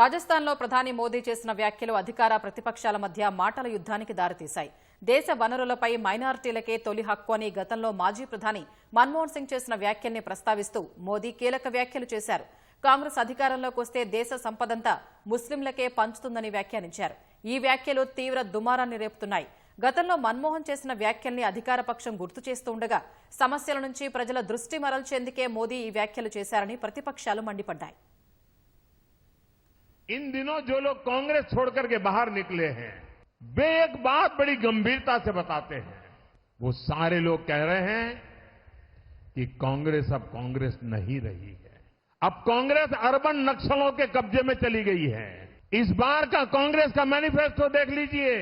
రాజస్థాన్లో ప్రధాని మోదీ చేసిన వ్యాఖ్యలు అధికార ప్రతిపక్షాల మధ్య మాటల యుద్ధానికి దారితీశాయి. దేశ వనరులపై మైనారిటీలకే తొలి హక్కు అని గతంలో మాజీ ప్రధాని మన్మోహన్ సింగ్ చేసిన వ్యాఖ్యల్ని ప్రస్తావిస్తూ మోదీ కీలక వ్యాఖ్యలు చేశారు. కాంగ్రెస్ అధికారంలోకి వస్తే దేశ సంపదంతా ముస్లింలకే పంచుతుందని వ్యాఖ్యానించారు. ఈ వ్యాఖ్యలు తీవ్ర దుమారాన్ని రేపుతున్నాయి. గతంలో మన్మోహన్ చేసిన వ్యాఖ్యల్ని అధికార పక్షం గుర్తు చేస్తుండగా సమస్యల నుంచి ప్రజల దృష్టి మరల్చేందుకే మోదీ ఈ వ్యాఖ్యలు చేశారని ప్రతిపక్షాలు మండిపడ్డాయి. इन दिनों जो लोग कांग्रेस छोड़कर के बाहर निकले हैं, वे एक बात बड़ी गंभीरता से बताते हैं। वो सारे लोग कह रहे हैं कि कांग्रेस अब कांग्रेस नहीं रही है। अब कांग्रेस अर्बन नक्सलों के कब्जे में चली गई है। इस बार का कांग्रेस का मैनिफेस्टो देख लीजिए।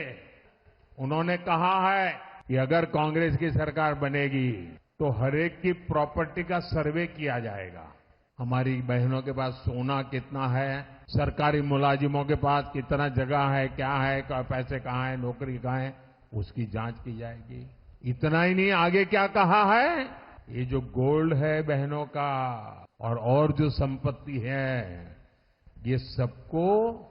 उन्होंने कहा है कि अगर कांग्रेस की सरकार बनेगी तो हरेक की प्रॉपर्टी का सर्वे किया जाएगा। हमारी बहनों के पास सोना कितना है, सरकारी मुलाजिमों के पास कितना जगह है, क्या है क्या पैसे कहाँ है, नौकरी कहाँ है, उसकी जाँच की जाएगी। इतना ही नहीं, आगे क्या कहा है? ये जो गोल्ड है बहनों का, और और जो संपत्ति है, ये सबको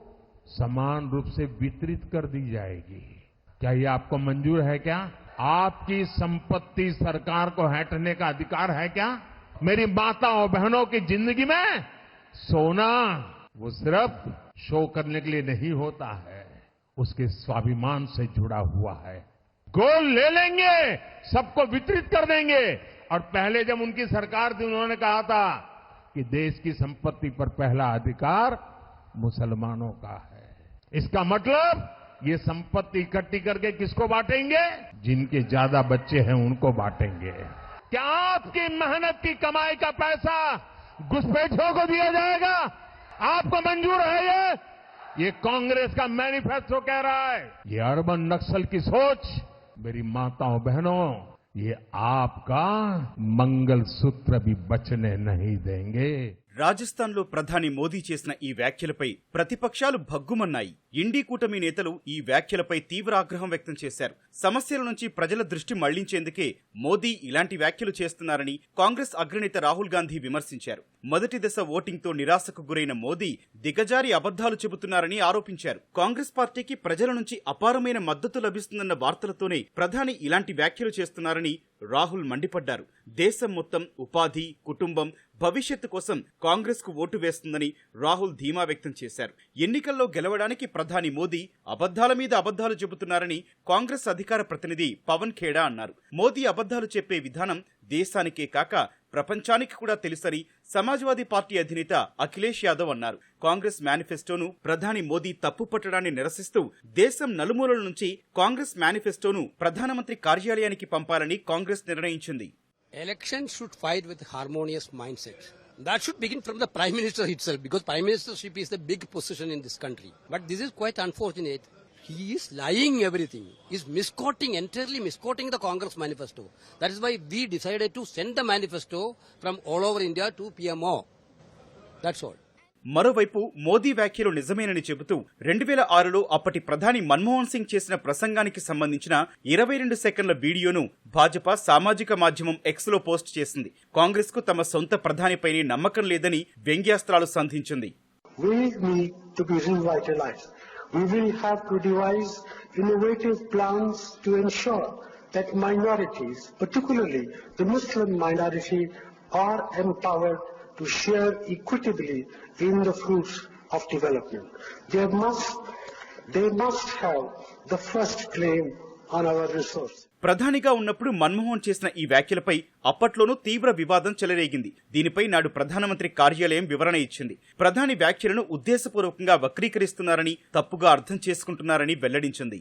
समान रूप से वितरित कर दी जाएगी। क्या ये आपको मंजूर है क्या? आपकी संपत्ति सरकार को हटने का अधिकार है क्या? मेरी माताओं बहनों की ज़िंदगी में सोना वो सिर्फ़ शो करने के लिए नहीं होता है, उसके स्वाभिमान से जुड़ा हुआ है। गोल्ड ले लेंगे, सबको वितरित कर देंगे। और पहले जब उनकी सरकार थी, उन्होंने कहा था कि देश की संपत्ति पर पहला अधिकार मुसलमानों का है। इसका मतलब ये संपत्ति इकट्ठी करके किसको बांटेंगे? जिनके ज़्यादा बच्चे हैं उनको बांटेंगे। क्या आपकी मेहनत की कमाई का पैसा घुसपैठियों को दिया जाएगा? आपको मंजूर है ये? ये कांग्रेस का मैनिफेस्टो कह रहा है। ये अर्बन नक्सल की सोच, मेरी माताओं बहनों, ये आपका मंगल सूत्र भी बचने नहीं देंगे। రాజస్థాన్లో ప్రధాని మోదీ చేసిన ఈ వ్యాఖ్యలపై ప్రతిపక్షాలు భగ్గుమన్నాయి. ఇండీ కూటమి నేతలు ఈ వ్యాఖ్యలపై తీవ్ర ఆగ్రహం వ్యక్తం చేశారు. సమస్యల నుంచి ప్రజల దృష్టి మళ్ళించేందుకే మోదీ ఇలాంటి వ్యాఖ్యలు చేస్తున్నారని కాంగ్రెస్ అగ్రనేత రాహుల్ గాంధీ విమర్శించారు. మొదటి దశ ఓటింగ్తో నిరాశకు గురైన మోదీ దిగజారి అబద్ధాలు చెబుతున్నారని ఆరోపించారు. కాంగ్రెస్ పార్టీకి ప్రజల నుంచి అపారమైన మద్దతు లభిస్తుందన్న వార్తలతోనే ప్రధాని ఇలాంటి వ్యాఖ్యలు చేస్తున్నారని రాహుల్ మండిపడ్డారు. దేశం మొత్తం ఉపాధి కుటుంబం భవిష్యత్తు కోసం కాంగ్రెస్కు ఓటు వేస్తుందని రాహుల్ ధీమా వ్యక్తం చేశారు. ఎన్నికల్లో గెలవడానికి ప్రధాని మోదీ అబద్ధాల మీద అబద్ధాలు చెబుతున్నారని కాంగ్రెస్ అధికార ప్రతినిధి పవన్ ఖేడా అన్నారు. మోదీ అబద్ధాలు చెప్పే విధానం దేశానికే కాక ప్రపంచానికి కూడా తెలుసని సమాజ్వాదీ పార్టీ అధినేత అఖిలేష్ యాదవ్ అన్నారు. కాంగ్రెస్ మేనిఫెస్టోను ప్రధాని మోదీ తప్పు పట్టడాన్ని నిరసిస్తూ దేశం నలుమూలల నుంచి కాంగ్రెస్ మేనిఫెస్టోను ప్రధానమంత్రి కార్యాలయానికి పంపాలని కాంగ్రెస్ నిర్ణయించింది. Election should fight with harmonious mindset that should begin from the prime minister himself because prime ministership is the big position in this country but this is quite unfortunate He is lying everything. He is misquoting, entirely misquoting the Congress manifesto. That is why we decided to send the manifesto from all over India to PMO. That's all. మరోవైపు మోదీ వ్యాఖ్యలు నిజమేనని చెబుతూ రెండు వేల ఆరులో అప్పటి ప్రధాని మన్మోహన్ సింగ్ చేసిన ప్రసంగానికి సంబంధించిన ఇరవై రెండు సెకండ్ల వీడియోను భాజపా సామాజిక మాధ్యమం ఎక్స్లో పోస్ట్ చేసింది కాంగ్రెస్కు తమ సొంత ప్రధానిపైనే నమ్మకం లేదని వ్యంగ్యాస్త్రాలు సంధించింది We will have to devise innovative plans to ensure that minorities, particularly the Muslim minority, are empowered to share equitably in the fruits of development. They must, they must have the first claim on our resource. ప్రధానిగా ఉన్నప్పుడు మన్మోహన్ చేసిన ఈ వ్యాఖ్యలపై అప్పట్లోనూ తీవ్ర వివాదం చెలరేగింది. దీనిపై నాడు ప్రధానమంత్రి కార్యాలయం వివరణ ఇచ్చింది. ప్రధాని వ్యాఖ్యలను ఉద్దేశపూర్వకంగా వక్రీకరిస్తున్నారని తప్పుగా అర్థం చేసుకుంటున్నారని వెల్లడించింది.